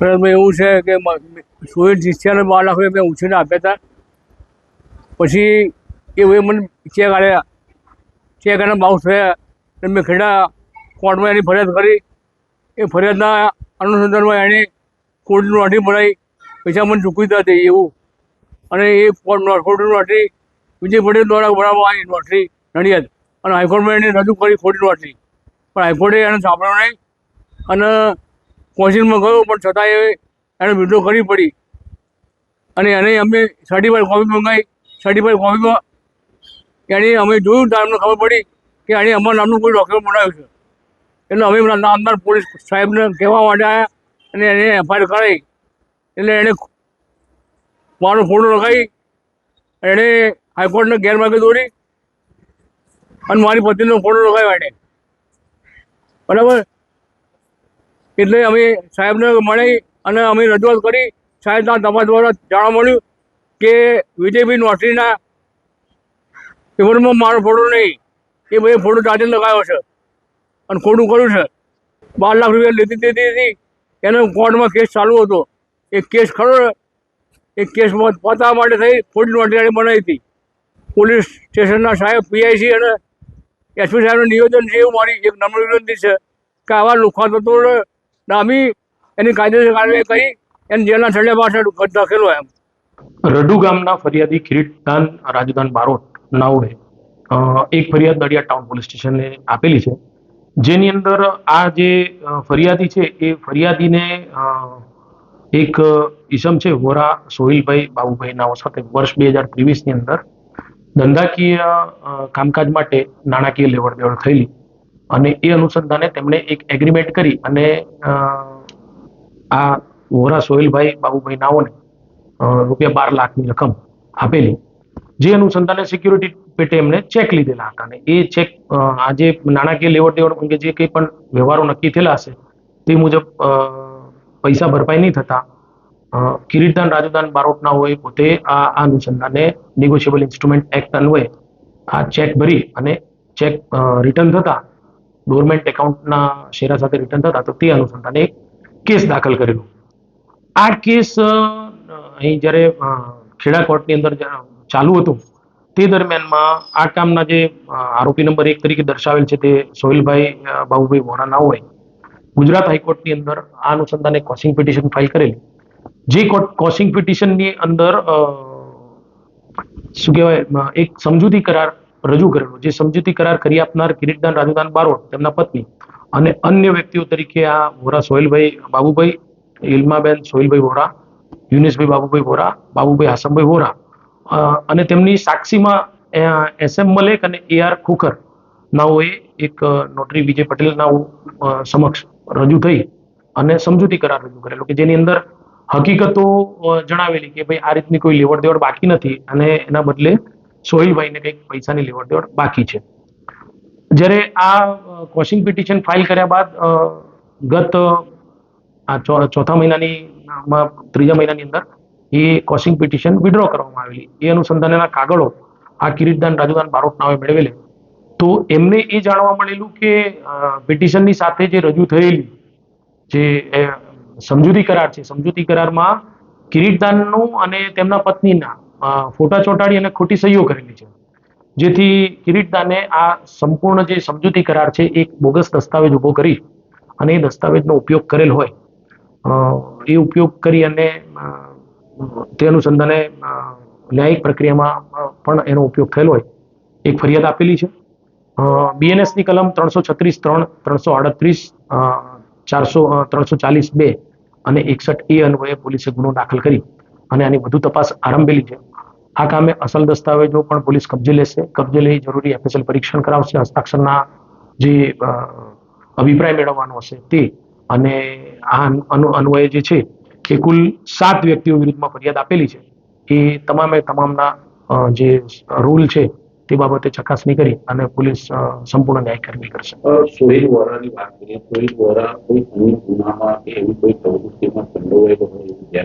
ફરિયાદમાં એવું છે કે મ- સોળ બાર લાખ રૂપિયા મેં ઉછીને આપ્યા હતા. પછી એ ભાઈ મને ચેક આલ્યા ચેક એના બાઉન્સ થયા. અને મેં ખેડા કોર્ટમાં એની ફરિયાદ કરી. એ ફરિયાદના અનુસંધાનમાં એણે કોર્ટની નોટી બનાવી પૈસા મને ચૂકવી હતી એવું. અને એ કોર્ટ કોર્ટની નોટરી વિજય પટેલ દ્વારા બનાવવામાં આવી નોટરી નડિયાદ. અને હાઈકોર્ટમાં એને રજૂ કરી ખોટી નોટરી પણ હાઈકોર્ટે એને સાંભળ્યો નહીં. અને કોશિશમાં ગયો, પણ છતાં એને વિડ્રો કરવી પડી. અને એને અમે સર્ટિફાઈડ કોપી મંગાવી સર્ટિફાઈડ કોપીમાં એને અમે જોયું તો અમને ખબર પડી કે એને અમારા નામનું કોઈ ડોક્યુમેન્ટ બનાવ્યું છે. એટલે અમે નામદાર પોલીસ સાહેબને કહેવા માટે આવ્યા અને એને એફઆઈઆર કરાવી એટલે એણે મારો ફોટો લગાવી એણે હાઈકોર્ટને ગેરમાર્ગે દોરી અને મારી પત્નીનો ફોટો લગાવ્યો એને. બરાબર? એટલે અમે સાહેબને મળી અને અમે રજૂઆત કરી. સાહેબના તપાસ દ્વારા જાણવા મળ્યું કે વિજયભાઈ નોટરીના પેપરમાં મારો ફોટો નહીં. એ ભાઈ ફોટો જાતે લગાવ્યો છે અને ખોટું કર્યું છે. બાર લાખ રૂપિયા લીધી દીધી હતી. એનો કોર્ટમાં કેસ ચાલુ હતો. એ કેસ ખરો એ કેસ પતાવવા માટે થઈ ખોટી નોટરી બનાવી હતી. પોલીસ સ્ટેશનના સાહેબ, પીઆઈસી અને એસપી સાહેબનું નિવેદન છે એવું મારી એક નમ્ર વિનંતી છે કે આવા લુખા તત્વોને ડામી એની કાયદેસર કાર્યવાહી કરી એને જેલના છેલ્લે પાછળ ધકેલો એમ. રડુ ગામના ફરિયાદી કિરીટદાન રાજદાન બારોટ નાઓએ એક ફરિયાદ નડિયાદ ટાઉન પોલીસ સ્ટેશને આપેલી છે. જેની અંદર આ જે ફરિયાદી છે, એ ફરિયાદીને એક ઈસમ છે, વોરા સોહિલભાઈ બાબુભાઈ નાઓ સાથે વર્ષ બે હજાર ત્રેવીસની અંદર ધંધાકીય કામકાજ માટે નાણાકીય લેવડ દેવડ થયેલી. અને એ અનુસંધાને તેમણે એક એગ્રીમેન્ટ કરી અને આ વોરા સોહિલભાઈ બાબુભાઈ નાઓને રૂપિયા બાર લાખની રકમ આપેલી. જે અનુસંધાને સિક્યુરિટી પેટે એમણે ચેક લીધેલા હતા અને એ ચેક આ જે નાણાકીય લેવડ દેવડ અંગે જે કંઈ પણ વ્યવહારો નક્કી થયેલા હશે, તે મુજબ પૈસા ભરપાઈ નહીં થતા કિરીટદાન, રાજુદાન બારોટના હોય, પોતે આ અનુસંધાને નેગોશિયેબલ ઇન્સ્ટ્રુમેન્ટ એક્ટ અન્વયે આ ચેક ભરી અને ચેક રિટર્ન થતા ડોરમેન્ટ એકાઉન્ટના શેરા સાથે રિટર્ન થતા તો તે અનુસંધાને એક કેસ દાખલ કરેલો. આ કેસ અહીં જ્યારે ખેડા કોર્ટની અંદર ચાલુ હતું, તે દરમિયાનમાં આ કામના જે આરોપી નંબર એક તરીકે દર્શાવેલ છે તે સોહિલભાઈ બાબુભાઈ વોરા ના હોય. ગુજરાત હાઈકોર્ટની અંદર આ અનુસંધાને કોસિંગ પિટિશન ફાઇલ કરેલી. જે કોસિંગ પિટિશનની અંદર શું કહેવાય એક સમજૂતી કરાર રજૂ કરેલો. જે સમજૂતી કરાર કરી આપનાર કિરીટદાન રાજુદાન બારોટ, તેમના પત્ની અને અન્ય વ્યક્તિઓ તરીકે આ વોરા સોહેલભાઈ, બાબુભાઈ ઇલ્માબેન સોહેલભાઈ વોરા, યુનેશભાઈ બાબુભાઈ વોરા, બાબુભાઈ હાસમભાઈ વોરા અને તેમની સાક્ષીમાં એસ એમ મલેક અને એ આર ખુખર નાઓએ એક નોટરી વિજય પટેલ નાઓ સમક્ષ રજૂ થઈ અને સમજૂતી કરાર રજૂ કરેલો કે જેની અંદર હકીકતો જણાવેલી કે ભાઈ આ રીતની કોઈ લેવડ દેવડ બાકી નથી અને એના બદલે સોહિલભાઈને કંઈક પૈસાની લેવડ દેવડ બાકી છે. જ્યારે આ કોશિંગ પિટિશન ફાઇલ કર્યા બાદ ગત, આ ચોથા મહિનાની ત્રીજા મહિનાની અંદર એ કોશિંગ પિટિશન વિડ્રો કરવામાં આવેલી. એ અનુસંધાનના કાગળો આ કિરીટદાન, રાજુદાન, બારોટ નામે મેળવેલી. તો એમને એ જાણવા મળેલું કે પિટિશનની સાથે જે રજૂ થયેલી, જે સમજૂતી કરાર છે, સમજૂતી કરારમાં કિરીટદાનનું અને તેમના પત્નીના ફોટા ચોંટાડી અને ખોટી સહીઓ કરેલી છે જેથી કિરીટદાને આ સંપૂર્ણ જે સમજૂતી કરાર છે એક બોગસ દસ્તાવેજ ઊભો કરી અને એ દસ્તાવેજનો ઉપયોગ કરેલ હોય. એ ઉપયોગ કરી અને તે અનુસંધાને ન્યાયિક પ્રક્રિયામાં પણ એનો ઉપયોગ થયેલો હોય. એક ફરિયાદ આપેલી છે. બીએનએસની કલમ ત્રણસો છત્રીસ ત્રણ, ત્રણસો આડત્રીસ ચારસો ત્રણસો ચાલીસ બે અને એકસઠ એ અન્વયે પોલીસે ગુનો દાખલ કરી અને આની વધુ તપાસ આરંભેલી છે. આ કામે અસલ દસ્તાવેજો પણ પોલીસ કબજે લેશે. કબજે લઈ જરૂરી એફએસએલ પરીક્ષણ કરાવશે. હસ્તાક્ષરના જે અભિપ્રાય મેળવવાનો હશે તે. અને આ અનુ અન્વયે જે છે એ કુલ સાત વ્યક્તિઓ વિરુદ્ધમાં ફરિયાદ આપેલી છે. એ તમામે તમામના જે રૂલ છે તે બાબતે ચકાસણી કરી અને પોલીસ સંપૂર્ણ ન્યાય કરવી કરશે સોહેલ વોરાની વાત કરીએ. સોહેલ વોરા કોઈ ગુનામાં કે એવી કોઈ પ્રવૃત્તિમાં સંડોવાયેલો હોય